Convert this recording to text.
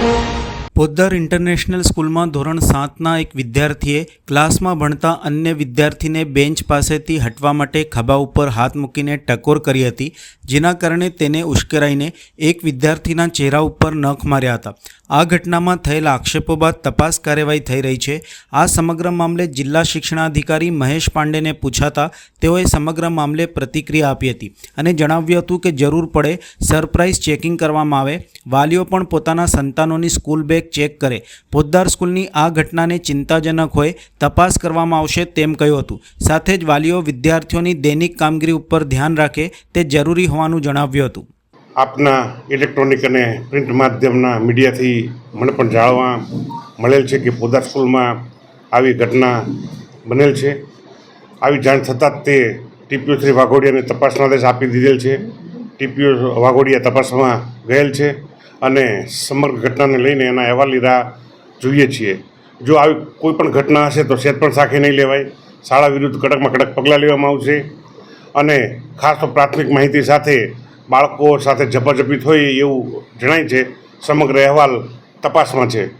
Thank you. Poddar international સ્કૂલમાં ધોરણ સાતના એક વિદ્યાર્થીએ ક્લાસમાં ભણતા અન્ય વિદ્યાર્થીને બેન્ચ પાસેથી હટવા માટે ખભા ઉપર હાથ મૂકીને ટકોર કરી હતી, જેના કારણે તેને ઉશ્કેરાઈને એક વિદ્યાર્થીના ચહેરા ઉપર નખ માર્યા હતા. આ ઘટનામાં થયેલા આક્ષેપો બાદ તપાસ કાર્યવાહી થઈ રહી છે. આ સમગ્ર મામલે જિલ્લા શિક્ષણાધિકારી મહેશ પાંડેને પૂછાતા તેઓએ સમગ્ર મામલે પ્રતિક્રિયા આપી હતી અને જણાવ્યું હતું કે જરૂર પડે સરપ્રાઇઝ ચેકિંગ કરવામાં આવે. વાલીઓ પણ પોતાના સંતાનોની સ્કૂલ બેગ ચેક કરે. પોદ્દાર સ્કૂલની આ ઘટનાને ચિંતાજનક હોય, તપાસ કરવામાં આવશે તેમ કહ્યું હતું. સાથે જ વાલીઓ વિદ્યાર્થીઓની દૈનિક કામગીરી ઉપર ધ્યાન રાખે તે જરૂરી હોવાનું જણાવ્યું હતું. આપના ઇલેક્ટ્રોનિક અને પ્રિન્ટ માધ્યમના મીડિયાથી મને પણ જાણવા મળેલ છે કે પોદાર સ્કૂલમાં આવી ઘટના બનેલ છે. આવી જાણ થતાં જ તે ટીપીઓ શ્રી વાઘોડિયાને તપાસનો આદેશ આપી દીધેલ છે. ટીપીઓ વાઘોડિયા તપાસમાં ગયેલ છે. અને સમગ્ર ઘટનાને લઈને એના અહેવાલ લીધા જોઈએ છીએ. જો આવી કોઈ પણ ઘટના હશે તો સેત પણ સાખી નહીં લેવાય. શાળા વિરુદ્ધ કડકમાં કડક પગલાં લેવામાં આવશે. અને ખાસ તો પ્રાથમિક માહિતી સાથે બાળકો સાથે ઝપાઝપી થઈ એવું જણાય છે. સમગ્ર અહેવાલ તપાસમાં છે.